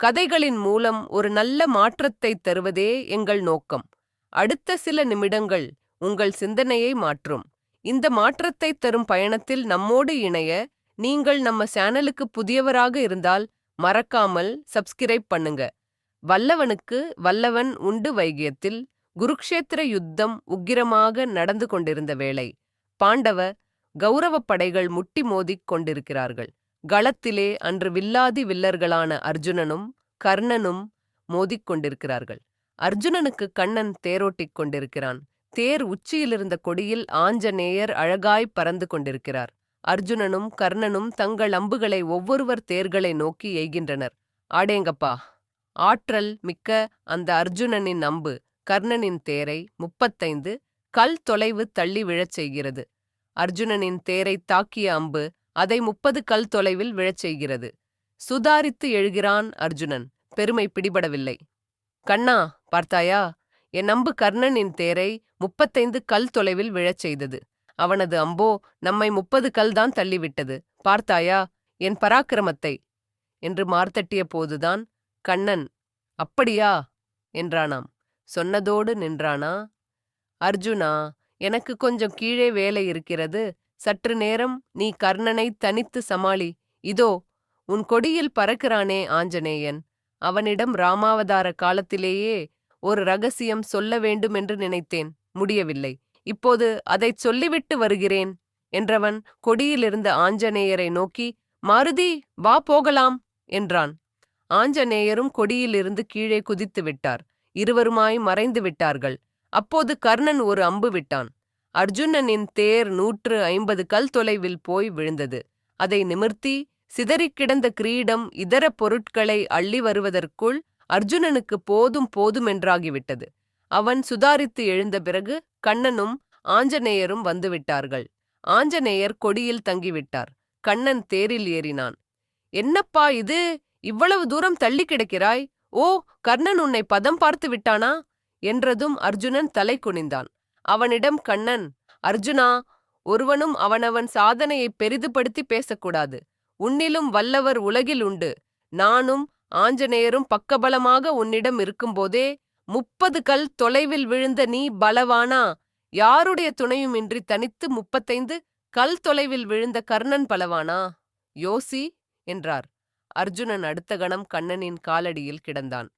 கதைகளின் மூலம் ஒரு நல்ல மாற்றத்தை தருவதே எங்கள் நோக்கம். அடுத்த சில நிமிடங்கள் உங்கள் சிந்தனையை மாற்றும். இந்த மாற்றத்தை தரும் பயணத்தில் நம்மோடு இணைய நீங்கள் நம்ம சேனலுக்கு புதியவராக இருந்தால் மறக்காமல் சப்ஸ்கிரைப் பண்ணுங்க. வல்லவனுக்கு வல்லவன் உண்டு வைகியத்தில் குருக்ஷேத்திர யுத்தம் உக்கிரமாக நடந்து கொண்டிருந்த வேளை பாண்டவ கௌரவப் படைகள் முட்டி மோதிக் கொண்டிருக்கிறார்கள். களத்திலே அன்று வில்லாதி வில்லர்களான அர்ஜுனனும் கர்ணனும் மோதிக் கொண்டிருக்கிறார்கள். அர்ஜுனனுக்கு கண்ணன் தேரோட்டிக் கொண்டிருக்கிறான். தேர் உச்சியிலிருந்த கொடியில் ஆஞ்சநேயர் அழகாய் பறந்து கொண்டிருக்கிறார். அர்ஜுனனும் கர்ணனும் தங்கள் அம்புகளை ஒவ்வொருவர் தேர்களை நோக்கி எய்கின்றனர். ஆடேங்கப்பா ஆற்றல் மிக்க அந்த அர்ஜுனனின் அம்பு கர்ணனின் தேரை முப்பத்தைந்து கல் தொலைவு தள்ளி விழச் செய்கிறது. அர்ஜுனனின் தேரை தாக்கிய அம்பு அதை முப்பது கல் தொலைவில் விழச் செய்கிறது. சுதாரித்து எழுகிறான் அர்ஜுனன். பெருமை பிடிபடவில்லை. கண்ணா பார்த்தாயா? என் அம்பு கர்ணனின் தேரை முப்பத்தைந்து கல் தொலைவில் விழச் செய்தது. அவனது அம்போ நம்மை முப்பது கல் தான் தள்ளிவிட்டது. பார்த்தாயா? என் பராக்கிரமத்தை. என்று மார்த்தட்டிய போதுதான் கண்ணன் அப்படியா? என்றானாம். சொன்னதோடு நின்றானா? அர்ஜுனா எனக்கு கொஞ்சம் கீழே வேலை இருக்கிறது. சற்று நேரம் நீ கர்ணனை தனித்து சமாளி. இதோ உன் கொடியில் பறக்கிறானே ஆஞ்சநேயன். அவனிடம் ராமாவதார காலத்திலேயே ஒரு ரகசியம் சொல்ல வேண்டுமென்று நினைத்தேன். முடியவில்லை. இப்போது அதைச் சொல்லிவிட்டு வருகிறேன் என்றவன் கொடியிலிருந்த ஆஞ்சநேயரை நோக்கி மாருதி வா போகலாம் என்றான். ஆஞ்சநேயரும் கொடியிலிருந்து கீழே குதித்து விட்டார் இருவருமாய் மறைந்து விட்டார்கள் அப்போது கர்ணன் ஒரு அம்பு விட்டான். அர்ஜுனனின் தேர் நூற்று ஐம்பது கல் தொலைவில் போய் விழுந்தது. அதை நிமிர்த்தி சிதறிக் கிடந்த கிரீடம் இதர பொருட்களை அள்ளி வருவதற்குள் அர்ஜுனனுக்கு போதும் போதுமென்றாகிவிட்டது அவன் சுதாரித்து எழுந்த பிறகு கண்ணனும் ஆஞ்சநேயரும் வந்துவிட்டார்கள். ஆஞ்சநேயர் கொடியில் தங்கிவிட்டார். கண்ணன் தேரில் ஏறினான். என்னப்பா இது? இவ்வளவு தூரம் தள்ளி கிடக்கிறாய்? ஓ கர்ணன் உன்னை பதம் பார்த்து விட்டானா? என்றதும் அர்ஜுனன் தலை குனிந்தான். அவனிடம் கண்ணன் அர்ஜுனா ஒருவனும் அவனவன் சாதனையை பெரிதுபடுத்தி பேசக்கூடாது. உன்னிலும் வல்லவர் உலகில் உண்டு. நானும் ஆஞ்சநேயரும் பக்கபலமாக உன்னிடம் இருக்கும்போதே முப்பது கல் தொலைவில் விழுந்த நீ பலவானா? யாருடைய துணையுமின்றி தனித்து முப்பத்தைந்து கல் தொலைவில் விழுந்த கர்ணன் பலவானா? யோசி என்றார். அர்ஜுனன் அடுத்த கணம் கண்ணனின் காலடியில் கிடந்தான்.